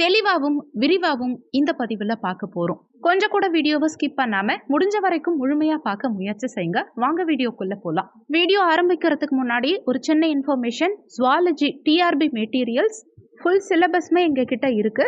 தெளிவாகவும் விரிவாகவும் இந்த பதிவில் பார்க்க போகிறோம் கொஞ்சம் கூட வீடியோவை ஸ்கிப் பண்ணாம முடிஞ்ச வரைக்கும் முழுமையா பார்க்க முயற்சி செய்யுங்க வாங்க வீடியோக்குள்ள போலாம். வீடியோ ஆரம்பிக்கிறதுக்கு முன்னாடி ஒரு சின்ன information zoology TRB materials full சிலபஸ்மே எங்ககிட்ட இருக்கு.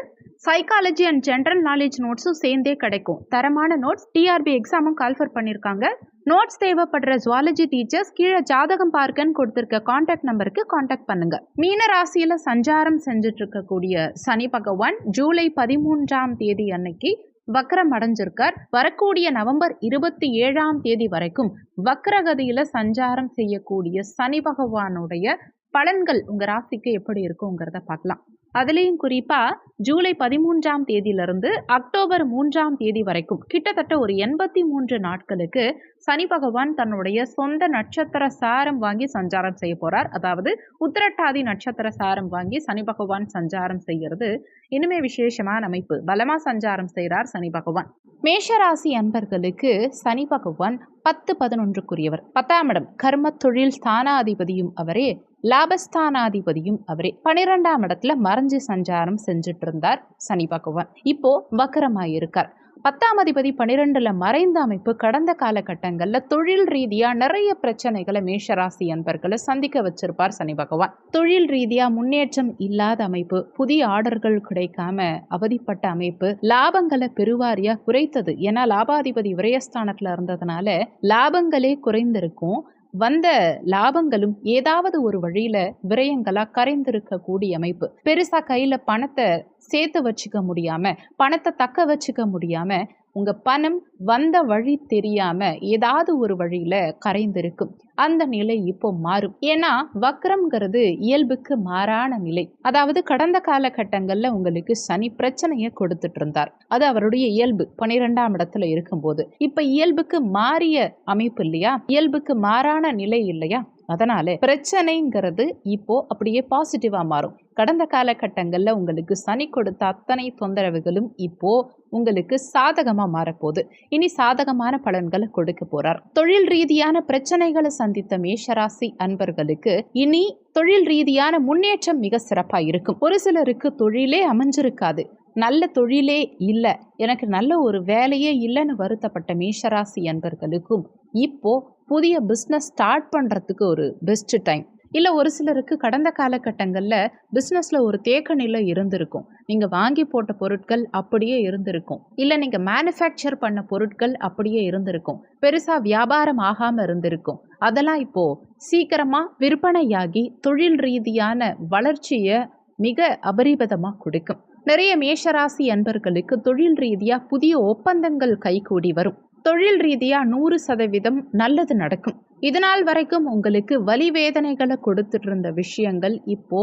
சைக்காலஜி அண்ட் ஜென்ரல் நாலேஜ் நோட்ஸும் சேர்ந்தே கிடைக்கும். தரமான நோட்ஸ் டிஆர்பி எக்ஸாமும் கால்ஃபர் பண்ணியிருக்காங்க நோட்ஸ் தேவைப்படுற ஜுவாலஜி டீச்சர்ஸ் கீழே ஜாதகம் பார்க்கன்னு கொடுத்துருக்க காண்டாக்ட் நம்பருக்கு காண்டாக்ட் பண்ணுங்க. மீன ராசியில சஞ்சாரம் செஞ்சுட்டு இருக்கக்கூடிய சனி பகவான் ஜூலை பதிமூன்றாம் தேதி அன்னைக்கு வக்ரம் அடைஞ்சிருக்கார். வரக்கூடிய நவம்பர் இருபத்தி ஏழாம் தேதி வரைக்கும் வக்கரகதியில சஞ்சாரம் செய்யக்கூடிய சனி பகவானுடைய பலன்கள் உங்க ராசிக்கு எப்படி இருக்குங்கிறத பார்க்கலாம். அதுலேயும் குறிப்பாக ஜூலை பதிமூன்றாம் தேதியிலிருந்து அக்டோபர் மூன்றாம் தேதி வரைக்கும் கிட்டத்தட்ட ஒரு எண்பத்தி மூன்று நாட்களுக்கு சனி பகவான் தன்னுடைய சொந்த நட்சத்திர சாரம் வாங்கி சஞ்சாரம் செய்ய போகிறார் அதாவது உத்திரட்டாதி நட்சத்திர சாரம் வாங்கி சனி பகவான் சஞ்சாரம் செய்கிறது. இனிமே விசேஷமான அமைப்பு. பலமாக சஞ்சாரம் செய்கிறார் சனி பகவான். மேஷராசி அன்பர்களுக்கு சனி பகவான் பத்து பதினொன்றுக்குரியவர். பத்தாம் இடம் கர்ம தொழில் ஸ்தானாதிபதியும் அவரே லாபஸ்தானாதிபதியும் அவரே. பனிரெண்டாம் இடத்துல மறைஞ்சு சஞ்சாரம் செஞ்சுட்டு இருந்தார் சனி பகவான். இப்போ வக்கரமாயிருக்கார். பத்தாம் அதிபதி பனிரெண்டுல மறைந்த அமைப்பு கடந்த காலகட்டங்கள்ல தொழில் ரீதியா நிறைய பிரச்சனைகளை மேஷராசி அன்பர்களை சந்திக்க வச்சிருப்பார் சனி பகவான். தொழில் ரீதியா முன்னேற்றம் இல்லாத அமைப்பு புதிய ஆர்டர்கள் கிடைக்காம அவதிப்பட்ட அமைப்பு லாபங்களை பெருவாரியா குறைத்தது. ஏன்னா லாபாதிபதி விரயஸ்தானத்துல இருந்ததுனால லாபங்களே குறைந்திருக்கும். வந்த லாபங்களும் ஏதாவது ஒரு வழியில விரயங்களா கரைந்திருக்கக்கூடிய அமைப்பு. பெருசா கையில பணத்தை சேர்த்து வச்சுக்க முடியாம பணத்தை தக்க வச்சுக்க முடியாம உங்கள் பணம் வந்த வழி தெரியாமல் ஏதாவது ஒரு வழியில் கரைந்திருக்கும். அந்த நிலை இப்போ மாறும். ஏன்னா வக்ரம்ங்கிறது இயல்புக்கு மாறான நிலை. அதாவது கடந்த காலகட்டங்களில் உங்களுக்கு சனி பிரச்சனையை கொடுத்துட்டு இருந்தார் அது அவருடைய இயல்பு. பனிரெண்டாம் இடத்துல இருக்கும்போது. இப்போ இயல்புக்கு மாறிய அமைப்பு இல்லையா? இயல்புக்கு மாறான நிலை இல்லையா? அதனால பிரச்சனைங்கிறது இப்போ அப்படியே பாசிட்டிவா மாறும். கடந்த காலகட்டங்களில் உங்களுக்கு சனி கொடுத்த அத்தனை தொந்தரவுகளும் இப்போ உங்களுக்கு சாதகமாக மாறப்போகுது. இனி சாதகமான பலன்களை கொடுக்க போறார். தொழில் ரீதியான பிரச்சனைகளை சந்தித்த மேஷராசி அன்பர்களுக்கு இனி தொழில் ரீதியான முன்னேற்றம் மிக சிறப்பாக இருக்கும். ஒரு சிலருக்கு தொழிலே அமைஞ்சிருக்காது. நல்ல தொழிலே இல்லை. எனக்கு நல்ல ஒரு வேலையே இல்லைன்னு வருத்தப்பட்ட மேஷராசி அன்பர்களுக்கும் இப்போ புதிய பிஸ்னஸ் ஸ்டார்ட் பண்ணுறதுக்கு ஒரு பெஸ்ட் டைம் இல்லை ஒரு சிலருக்கு கடந்த காலகட்டங்களில் பிஸ்னஸில் ஒரு தேக்க நிலை இருந்திருக்கும். நீங்கள் வாங்கி போட்ட பொருட்கள் அப்படியே இருந்திருக்கும். இல்லை நீங்கள் மேனுஃபேக்சர் பண்ண பொருட்கள் அப்படியே இருந்திருக்கும். பெருசாக வியாபாரம் ஆகாமல் இருந்திருக்கும். அதெல்லாம் இப்போது சீக்கிரமாக விற்பனையாகி தொழில் ரீதியான வளர்ச்சியை மிக அபரிபதமாக கொடுக்கும். நிறைய மேஷராசி அன்பர்களுக்கு தொழில் ரீதியாக புதிய ஒப்பந்தங்கள் கைகூடி வரும். தொழில் ரீதியாக நூறு சதவீதம் நல்லது நடக்கும். இதனால் வரைக்கும் உங்களுக்கு வலி வேதனைகளை கொடுத்துட்டு இருந்த விஷயங்கள் இப்போ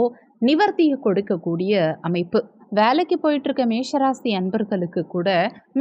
நிவர்த்தியை கொடுக்கக்கூடிய அமைப்பு. வேலைக்கு போயிட்டு இருக்க மேஷராசி அன்பர்களுக்கு கூட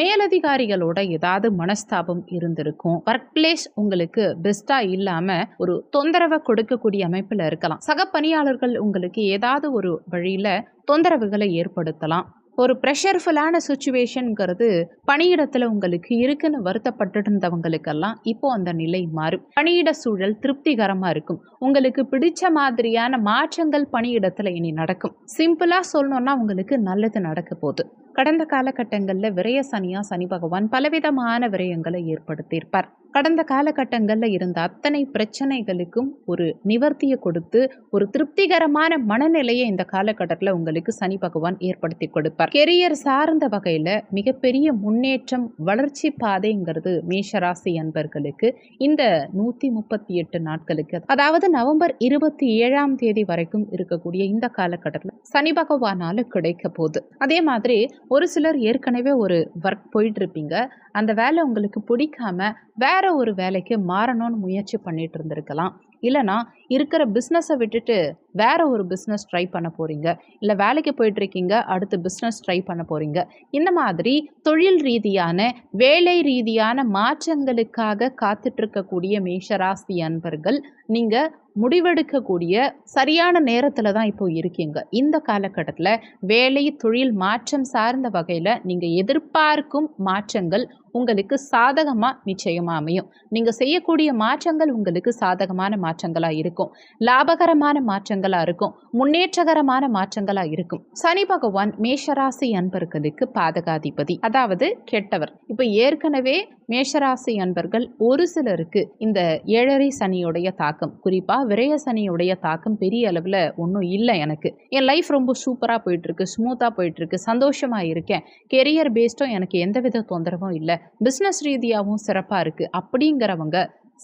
மேலதிகாரிகளோட ஏதாவது மனஸ்தாபம் இருந்திருக்கும். ஒர்க் பிளேஸ் உங்களுக்கு பெஸ்டா இல்லாம ஒரு தொந்தரவை கொடுக்கக்கூடிய அமைப்புல இருக்கலாம். சக பணியாளர்கள் உங்களுக்கு ஏதாவது ஒரு வழியில தொந்தரவுகளை ஏற்படுத்தலாம். ஒரு ப்ரெஷர்ஃபுல்லான சுச்சுவேஷனுங்கிறது பணியிடத்தில் உங்களுக்கு இருக்குன்னு வருத்தப்பட்டு இருந்தவங்களுக்கெல்லாம் இப்போ அந்த நிலை மாறும். பணியிட சூழல் திருப்திகரமாக இருக்கும். உங்களுக்கு பிடிச்ச மாதிரியான மாற்றங்கள் பணியிடத்தில் இனி நடக்கும். சிம்பிளாக சொல்லணும்னா உங்களுக்கு நல்லது நடக்க போகுது. கடந்த காலகட்டங்களில் விரய சனியா சனி பகவான் பலவிதமான விரயங்களை ஏற்படுத்தியிருப்பார். கடந்த காலகட்டங்களில் இருந்த அத்தனை பிரச்சனைகளுக்கும் ஒரு நிவர்த்தியை கொடுத்து ஒரு திருப்திகரமான மனநிலையை இந்த காலகட்டத்தில் உங்களுக்கு சனி பகவான் ஏற்படுத்தி கொடுப்பார். கெரியர் சார்ந்த வகையில் மிகப்பெரிய முன்னேற்றம் வளர்ச்சி பாதைங்கிறது மேஷராசி அன்பர்களுக்கு இந்த நூற்றி முப்பத்தி எட்டு நாட்களுக்கு அதாவது நவம்பர் இருபத்தி ஏழாம் தேதி வரைக்கும் இருக்கக்கூடிய இந்த காலகட்டத்தில் சனி பகவானால் கிடைக்க போகுது. அதே மாதிரி ஒரு சிலர் ஏற்கனவே ஒரு ஒர்க் போயிட்டுருப்பீங்க. அந்த வேலை உங்களுக்கு பிடிக்காம வேற ஒரு வேலைக்கு மாறணும்னு முயற்சி பண்ணிட்டு இருந்திருக்கலாம். இல்லைனா இருக்கிற பிஸ்னஸை விட்டுட்டு வேற ஒரு பிஸ்னஸ் ட்ரை பண்ண போகிறீங்க இல்லை வேலைக்கு போயிட்டுருக்கீங்க அடுத்து பிஸ்னஸ் ட்ரை பண்ண போகிறீங்க இந்த மாதிரி தொழில் ரீதியான வேலை ரீதியான மாற்றங்களுக்காக காத்துட்ருக்கக்கூடிய மேஷராசி அன்பர்கள் நீங்கள் முடிவெடுக்கக்கூடிய சரியான நேரத்தில் தான் இப்போ இருக்கீங்க. இந்த காலகட்டத்தில் வேலை தொழில் மாற்றம் சார்ந்த வகையில் நீங்கள் எதிர்பார்க்கும் மாற்றங்கள் உங்களுக்கு சாதகமாக நிச்சயமாக அமையும். நீங்கள் செய்யக்கூடிய மாற்றங்கள் உங்களுக்கு சாதகமான மாற்றங்களாக இருக்கும். லாபகரமான மாற்றங்களாக இருக்கும். முன்னேற்றகரமான மாற்றங்களாக இருக்கும். சனி பகவான் மேஷராசி அன்பர்களுக்கு பாதகாதிபதி அதாவது கெட்டவர். இப்போ ஏற்கனவே மேஷராசி அன்பர்கள் ஒரு சிலருக்கு இந்த ஏழரை சனியுடைய தாக்கம் குறிப்பாக விரய சனியுடைய தாக்கம் பெரிய அளவில் ஒன்றும் இல்லை எனக்கு. என் லைஃப் ரொம்ப சூப்பராக போயிட்டுருக்கு ஸ்மூத்தாக போயிட்டுருக்கு சந்தோஷமாக இருக்கேன். கெரியர் பேஸ்டும் எனக்கு எந்தவித தொந்தரவும் இல்லை. பிஸ்னஸ் ரீதியாகவும் சிறப்பாக இருக்குது அப்படிங்கிறவங்க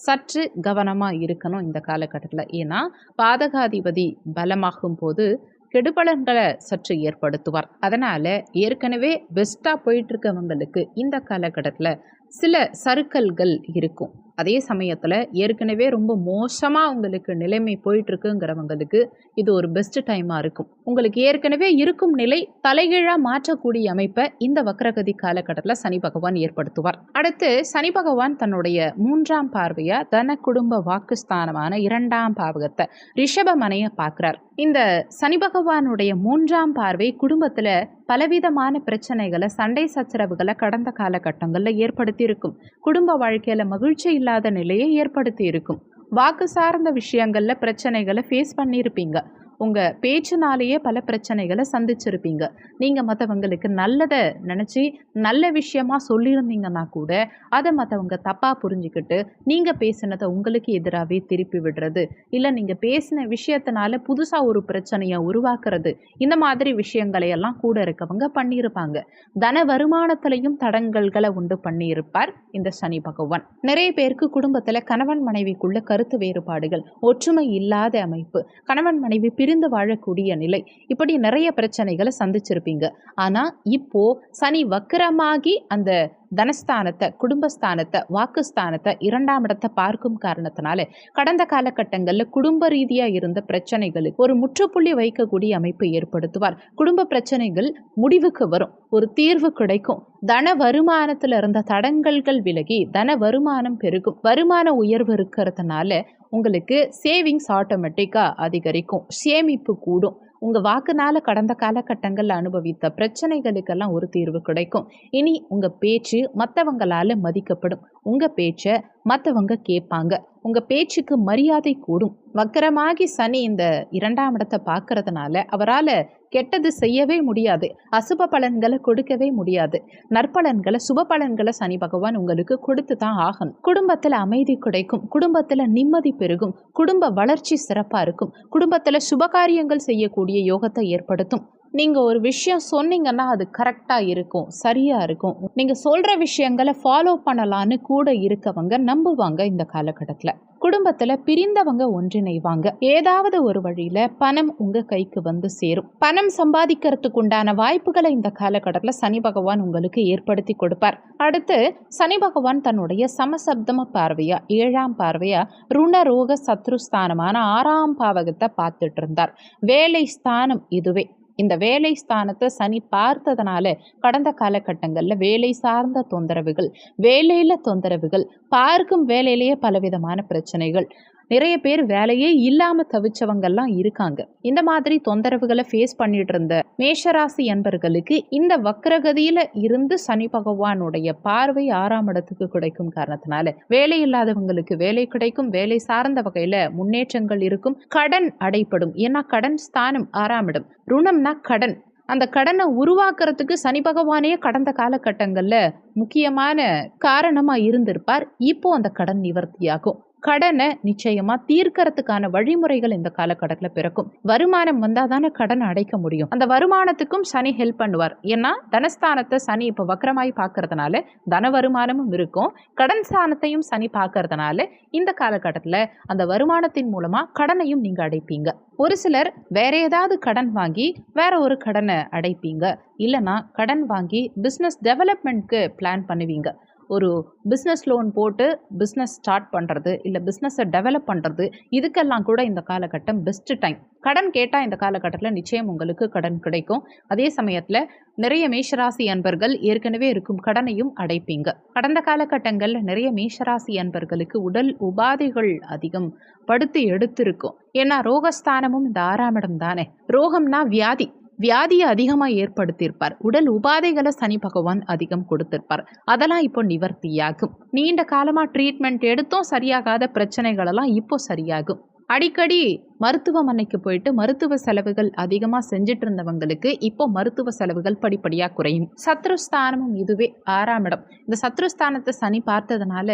சற்று கவனமாக இருக்கணும் இந்த காலகட்டத்தில். ஏன்னா பாதகாதிபதி பலமாகும் போது கெடுபலன்களை சற்று ஏற்படுத்துவார். அதனால் ஏற்கனவே பெஸ்ட்டாக போயிட்டுருக்கவங்களுக்கு இந்த காலகட்டத்தில் சில சறுக்கல்கள் இருக்கும். அதே சமயத்தில் ஏற்கனவே ரொம்ப மோசமாக உங்களுக்கு நிலைமை போயிட்டுருக்குங்கிறவங்களுக்கு இது ஒரு பெஸ்ட் டைமாக இருக்கும். உங்களுக்கு ஏற்கனவே இருக்கும் நிலை தலைகீழாக மாற்றக்கூடிய அமைப்பை இந்த வக்ரகதி காலகட்டத்தில் சனி பகவான் ஏற்படுத்துவார். அடுத்து சனி பகவான் தன்னுடைய மூன்றாம் பார்வையாக தன குடும்ப வாக்குஸ்தானமான இரண்டாம் பாவகத்தை ரிஷபமனையை பார்க்குறார். இந்த சனி பகவானுடைய மூன்றாம் பார்வை குடும்பத்தில் பலவிதமான பிரச்சனைகளை சண்டை சச்சரவுகளை கடந்த காலகட்டங்களில் ஏற்படுத்தியிருக்கும். குடும்ப வாழ்க்கையில் மகிழ்ச்சி இல்லாத நிலையை ஏற்படுத்தி இருக்கும் வாக்கு சார்ந்த விஷயங்களில் பிரச்சனைகளை ஃபேஸ் பண்ணியிருப்பீங்க. உங்கள் பேச்சுனாலேயே பல பிரச்சனைகளை சந்திச்சிருப்பீங்க. நீங்கள் மற்றவங்களுக்கு நல்லதை நினச்சி நல்ல விஷயமா சொல்லியிருந்தீங்கன்னா கூட அதை மற்றவங்க தப்பாக புரிஞ்சுக்கிட்டு நீங்கள் பேசினதை உங்களுக்கு எதிராகவே திருப்பி விடுறது. இல்லை நீங்கள் பேசின விஷயத்தினால புதுசாக ஒரு பிரச்சனையை உருவாக்குறது. இந்த மாதிரி விஷயங்களையெல்லாம் கூட இருக்கவங்க பண்ணியிருப்பாங்க. தன வருமானத்திலையும் தடங்கல்களை உண்டு பண்ணியிருப்பார் இந்த சனி பகவான். நிறைய பேருக்கு குடும்பத்தில் கணவன் மனைவிக்குள்ள கருத்து வேறுபாடுகள் ஒற்றுமை இல்லாத அமைப்பு. கணவன் மனைவி பிரிந்து வாழக்கூடிய நிலை. இப்படி நிறைய பிரச்சனைகளை சந்திச்சிருப்பீங்க. ஆனால் இப்போ சனி வக்கரமாகி அந்த தனஸ்தானத்தை குடும்பஸ்தானத்தை வாக்குஸ்தானத்தை இரண்டாம் இடத்தை பார்க்கும் காரணத்தினால கடந்த காலகட்டங்களில் குடும்ப ரீதியாக இருந்த பிரச்சனைகளுக்கு ஒரு முற்றுப்புள்ளி வைக்கக்கூடிய அமைப்பை ஏற்படுத்துவார். குடும்ப பிரச்சனைகள் முடிவுக்கு வரும். ஒரு தீர்வு கிடைக்கும். தன வருமானத்தில் இருந்த தடங்கல்கள் விலகி தன வருமானம் பெருகும். வருமான உயர்வு இருக்கிறதுனால உங்களுக்கு சேவிங்ஸ் ஆட்டோமேட்டிக்காக அதிகரிக்கும். சேமிப்பு கூடும். உங்கள் வாக்குனால் கடந்த காலகட்டங்களில் அனுபவித்த பிரச்சனைகளுக்கெல்லாம் ஒரு தீர்வு கிடைக்கும். இனி உங்கள் பேச்சு மற்றவங்களால் மதிக்கப்படும். உங்கள் பேச்சை மற்றவங்க கேட்பாங்க. உங்கள் பேச்சுக்கு மரியாதை கூடும். வக்கரமாகி சனி இந்த இரண்டாம் இடத்தை பார்க்கறதுனால அவரால் கெட்டது செய்யவே முடியாது. அசுப பலன்களை கொடுக்கவே முடியாது. நற்பலன்களை சுப பலன்களை சனி பகவான் உங்களுக்கு கொடுத்து தான் ஆகணும். குடும்பத்தில் அமைதி கிடைக்கும். குடும்பத்தில் நிம்மதி பெருகும். குடும்ப வளர்ச்சி சிறப்பாக இருக்கும். குடும்பத்தில் சுபகாரியங்கள் செய்யக்கூடிய யோகத்தை ஏற்படுத்தும். நீங்கள் ஒரு விஷயம் சொன்னீங்கன்னா அது கரெக்டாக இருக்கும் சரியாக இருக்கும். நீங்கள் சொல்கிற விஷயங்களை ஃபாலோ பண்ணலான்னு கூட இருக்கவங்க நம்புவாங்க இந்த காலகட்டத்தில். குடும்பத்தில் பிரிந்தவங்க ஒன்றிணைவாங்க. ஏதாவது ஒரு வழியில் பணம் உங்கள் கைக்கு வந்து சேரும். பணம் சம்பாதிக்கிறதுக்கு உண்டான வாய்ப்புகளை இந்த காலகட்டத்தில் சனி பகவான் உங்களுக்கு ஏற்படுத்தி கொடுப்பார். அடுத்து சனி பகவான் தன்னுடைய சமசப்தம பார்வையா ஏழாம் பார்வையா ருணரோக சத்ருஸ்தானமான ஆறாம் பாவகத்தை பார்த்துட்டு இருந்தார். வேலை ஸ்தானம் இதுவே. இந்த வேலை ஸ்தானத்தை சனி பார்த்ததுனால கடந்த காலகட்டங்களில் வேலை சார்ந்த தொந்தரவுகள் வேலையில் தொந்தரவுகள் பார்க்கும் வேலையிலேயே பலவிதமான பிரச்சனைகள். நிறைய பேர் வேலையே இல்லாமல் தவிச்சவங்கெல்லாம் இருக்காங்க. இந்த மாதிரி தொந்தரவுகளை ஃபேஸ் பண்ணிட்டு இருந்த மேஷராசி என்பர்களுக்கு இந்த வக்ரகதியில் இருந்து சனி பகவானுடைய பார்வை ஆறாம் இடத்துக்கு கிடைக்கும் காரணத்தினால வேலை இல்லாதவங்களுக்கு வேலை கிடைக்கும் வேலை சார்ந்த வகையில் முன்னேற்றங்கள் இருக்கும் கடன் அடைப்படும். ஏன்னா கடன் ஸ்தானம் ஆறாம் இடம். ருணம்னா கடன். அந்த கடனை உருவாக்குறதுக்கு சனி பகவானே கடந்த காலகட்டங்களில் முக்கியமான காரணமாக இருந்திருப்பார். இப்போ அந்த கடன் நிவர்த்தியாகும். கடனை நிச்சயமாக தீர்க்கறதுக்கான வழிமுறைகள் இந்த காலகட்டத்தில் பிறக்கும். வருமானம் வந்தால் தானே கடனை அடைக்க முடியும். அந்த வருமானத்துக்கும் சனி ஹெல்ப் பண்ணுவார். ஏன்னா தனஸ்தானத்தை சனி இப்போ வக்கரமாய் பார்க்கறதுனால தன வருமானமும் இருக்கும். கடன் ஸ்தானத்தையும் சனி பார்க்கறதுனால இந்த காலகட்டத்தில் அந்த வருமானத்தின் மூலமாக கடனையும் நீங்கள் அடைப்பீங்க. ஒரு சிலர் வேற ஏதாவது கடன் வாங்கி வேற ஒரு கடனை அடைப்பீங்க. இல்லைனா கடன் வாங்கி பிஸ்னஸ் டெவலப்மெண்ட்க்கு பிளான் பண்ணுவீங்க. ஒரு பிஸ்னஸ் லோன் போட்டு பிஸ்னஸ் ஸ்டார்ட் பண்ணுறது இல்லை பிஸ்னஸை டெவலப் பண்ணுறது இதுக்கெல்லாம் கூட இந்த காலகட்டம் பெஸ்ட்டு டைம் கடன் கேட்டால் இந்த காலகட்டத்தில் நிச்சயம் உங்களுக்கு கடன் கிடைக்கும். அதே சமயத்தில் நிறைய மேஷராசி அன்பர்கள் ஏற்கனவே இருக்கும் கடனையும் அடைப்பீங்க. கடந்த காலகட்டங்களில் நிறைய மேஷராசி அன்பர்களுக்கு உடல் உபாதைகள் அதிகம் படுத்து எடுத்திருக்கும். ஏன்னா ரோகஸ்தானமும் இந்த ஆறாம் இடம் தானே. ரோகம்னா வியாதி. வியாதியை அதிகமாக ஏற்படுத்தியிருப்பார். உடல் உபாதைகளை சனி பகவான் அதிகம் கொடுத்திருப்பார். அதெல்லாம் இப்போ நிவர்த்தியாகும். நீண்ட காலமாக ட்ரீட்மெண்ட் எடுத்தும் சரியாகாத பிரச்சனைகளெல்லாம் இப்போ சரியாகும். அடிக்கடி மருத்துவமனைக்கு போயிட்டு மருத்துவ செலவுகள் அதிகமாக செஞ்சுட்டு இருந்தவங்களுக்கு இப்போ மருத்துவ செலவுகள் படிப்படியாக குறையும். சத்ருஸ்தானமும் இதுவே ஆறாம் இடம். இந்த சத்ருஸ்தானத்தை சனி பார்த்ததுனால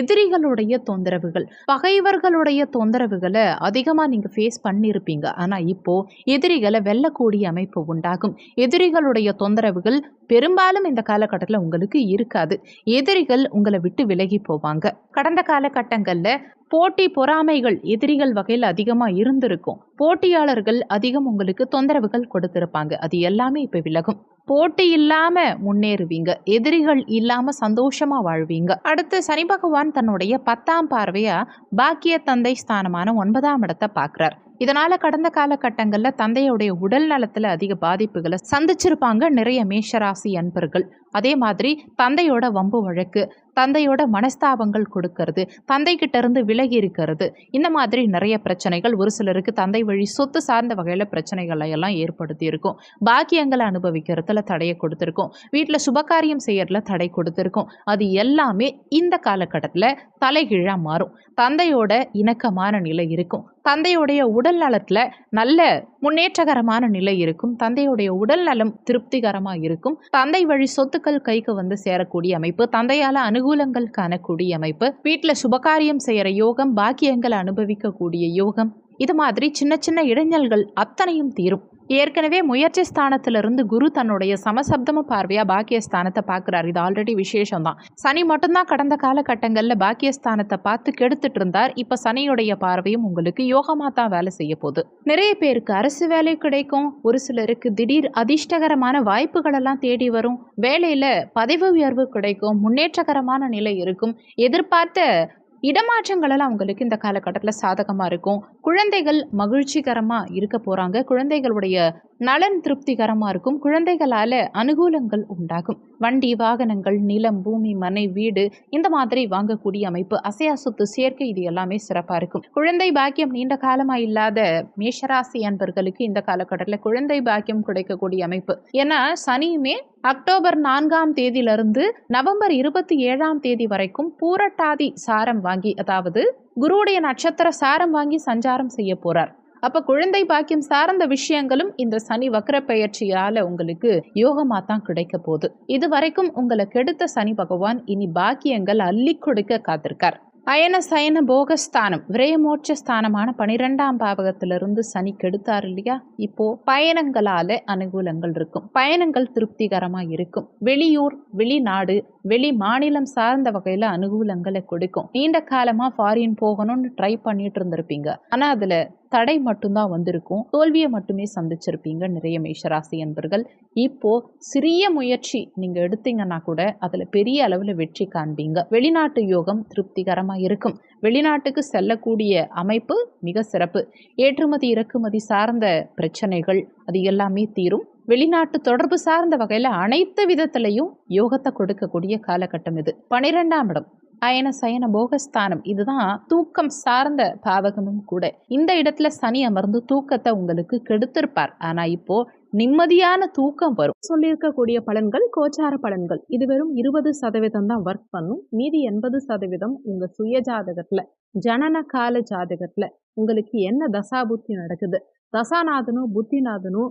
எதிரிகளுடைய தொந்தரவுகள் பகைவர்களுடைய தொந்தரவுகளை அதிகமாக நீங்கள் ஃபேஸ் பண்ணியிருப்பீங்க ஆனால் இப்போ எதிரிகளை வெல்லக்கூடிய அமைப்பு உண்டாகும். எதிரிகளுடைய தொந்தரவுகள் பெரும்பாலும் இந்த காலகட்டத்தில் உங்களுக்கு இருக்காது. எதிரிகள் உங்களை விட்டு விலகி போவாங்க. கடந்த காலகட்டங்களில் போட்டி பொறாமைகள் எதிரிகள் வகையில் அதிகமாக இருந்திருக்கும். போட்டியாளர்கள் அதிகம் உங்களுக்கு தொந்தரவுகள் கொடுத்திருப்பாங்க. அது எல்லாமே இப்போ விலகும். போட்டி இல்லாம முன்னேறுவீங்க. எதிரிகள் இல்லாம சந்தோஷமா வாழ்வீங்க. அடுத்து சனி பகவான் தன்னுடைய பத்தாம் பார்வையா பாக்கிய தந்தை ஸ்தானமான ஒன்பதாம் இடத்தை பார்க்குறார். இதனால கடந்த காலகட்டங்களில் தந்தையுடைய உடல் நலத்தில் அதிக பாதிப்புகளை சந்திச்சிருப்பாங்க நிறைய மேஷராசி அன்பர்கள். அதே மாதிரி தந்தையோட வம்பு வழக்கு தந்தையோட மனஸ்தாபங்கள் கொடுக்கறது தந்தைக்கிட்ட இருந்து விலகி இருக்கிறது இந்த மாதிரி நிறைய பிரச்சனைகள் ஒரு சிலருக்கு தந்தை வழி சொத்து சார்ந்த வகையில் பிரச்சனைகளை எல்லாம் ஏற்படுத்தி இருக்கும் பாக்கியங்களை அனுபவிக்கிறதுல தடையை கொடுத்துருக்கோம். வீட்டில் சுபகாரியம் செய்யறதுல தடை கொடுத்துருக்கோம். அது எல்லாமே இந்த காலகட்டத்தில் தலைகீழாக மாறும். தந்தையோட இணக்கமான நிலை இருக்கும். தந்தையுடைய உடல் நலத்தில் நல்ல முன்னேற்றகரமான நிலை இருக்கும். தந்தையுடைய உடல் நலம் திருப்திகரமாக இருக்கும். தந்தை வழி சொத்துக்கள் கைக்கு வந்து சேரக்கூடிய அமைப்பு. தந்தையால் அனுகூலங்கள் காணக்கூடிய அமைப்பு. வீட்டில் சுபகாரியம் செய்கிற யோகம் பாக்கியங்களை அனுபவிக்கக்கூடிய யோகம். இது மாதிரி சின்ன சின்ன இடைஞ்சல்கள் அத்தனையும் தீரும். ஏற்கனவே முயற்சி ஸ்தானத்திலிருந்து குரு தன்னுடைய சமசப்தம பார்வையாக பாக்கியஸ்தானத்தை பார்க்குறாரு. இது ஆல்ரெடி விசேஷம் தான் சனி மட்டும்தான் கடந்த காலகட்டங்களில் பாக்கியஸ்தானத்தை பார்த்து கெடுத்துட்டு இருந்தார். இப்போ சனியுடைய பார்வையும் உங்களுக்கு யோகமாக தான் வேலை செய்ய போகுது. நிறைய பேருக்கு அரசு வேலை கிடைக்கும். ஒரு சிலருக்கு திடீர் அதிர்ஷ்டகரமான வாய்ப்புகளெல்லாம் தேடி வரும். வேலையில் பதவி உயர்வு கிடைக்கும். முன்னேற்றகரமான நிலை இருக்கும். எதிர்பார்த்த இடமாற்றங்களெல்லாம் உங்களுக்கு இந்த காலகட்டத்தில் சாதகமாக இருக்கும். குழந்தைகள் மகிழ்ச்சிகரமாக இருக்க போகிறாங்க குழந்தைகளுடைய நலன் திருப்திகரமாக இருக்கும். குழந்தைகளால் அனுகூலங்கள் உண்டாகும். வண்டி வாகனங்கள் நிலம் பூமி மனை வீடு இந்த மாதிரி வாங்கக்கூடிய அமைப்பு அசையா சொத்து சேர்க்கை இது எல்லாமே சிறப்பாக இருக்கும். குழந்தை பாக்கியம் நீண்ட காலமாக இல்லாத மேஷராசி அன்பர்களுக்கு இந்த காலகட்டத்தில் குழந்தை பாக்கியம் கிடைக்கக்கூடிய அமைப்பு. ஏன்னா சனியுமே அக்டோபர் நான்காம் தேதியிலிருந்து நவம்பர் இருபத்தி ஏழாம் தேதி வரைக்கும் பூரட்டாதி சாரம் வாங்கி அதாவது குருவுடைய நட்சத்திர சாரம் வாங்கி சஞ்சாரம் செய்ய போறார். அப்ப குழந்தை பாக்கியம் சார்ந்த விஷயங்களும் இந்த சனி வக்கர பெயர்ச்சியால உங்களுக்கு யோகமா தான் கிடைக்க போகுது. இதுவரைக்கும் உங்களை கெடுத்த சனி பகவான் இனி பாக்கியங்கள் அள்ளி கொடுக்க காத்திருக்கார். அயன சயன போகஸ்தானம் விரயமோட்ச ஸ்தானமான பனிரெண்டாம் பாவகத்திலிருந்து சனி கெடுத்தார் இல்லையா? இப்போ பயணங்களால அனுகூலங்கள் இருக்கும். பயணங்கள் திருப்திகரமாக இருக்கும். வெளியூர் வெளிநாடு வெளி மாநிலம் சார்ந்த வகையில அனுகூலங்களை கொடுக்கும். நீண்ட காலமா ஃபாரின் போகணும்னு ட்ரை பண்ணிட்டு இருந்திருப்பீங்க. ஆனா அதுல தடை மட்டும்தான் வந்திருக்கும். தோல்வியை மட்டுமே சந்திச்சிருப்பீங்க நிறைய மேஷராசி அன்பர்கள். இப்போ சிறிய முயற்சி நீங்க எடுத்தீங்கன்னா கூட அதுல பெரிய அளவில் வெற்றி காண்பீங்க. வெளிநாட்டு யோகம் திருப்திகரமா இருக்கும். வெளிநாட்டுக்கு செல்லக்கூடிய அமைப்பு மிக சிறப்பு. ஏற்றுமதி இறக்குமதி சார்ந்த பிரச்சனைகள் அது எல்லாமே தீரும். வெளிநாட்டு தொடர்பு சார்ந்த வகையில் அனைத்து விதத்திலையும் யோகத்தை கொடுக்கக்கூடிய காலகட்டம் இது. பனிரெண்டாம் இடம். அயன சயன போகஸ்தானம். இதுதான் தூக்கம் சார்ந்த பாவகமும் கூட. இந்த இடத்துல சனி அமர்ந்து தூக்கத்தை உங்களுக்கு கெடுத்திருப்பார். ஆனா இப்போ நிம்மதியான தூக்கம் வரும். சொல்லியிருக்கக்கூடிய பலன்கள் கோச்சார பலன்கள். இது வெறும் இருபது சதவீதம் தான் ஒர்க் பண்ணும். மீதி எண்பது சதவீதம் உங்க சுய ஜாதகத்துல ஜனன கால ஜாதகத்துல உங்களுக்கு என்ன தசாபுத்தி நடக்குது? தசாநாதனும் புத்திநாதனும்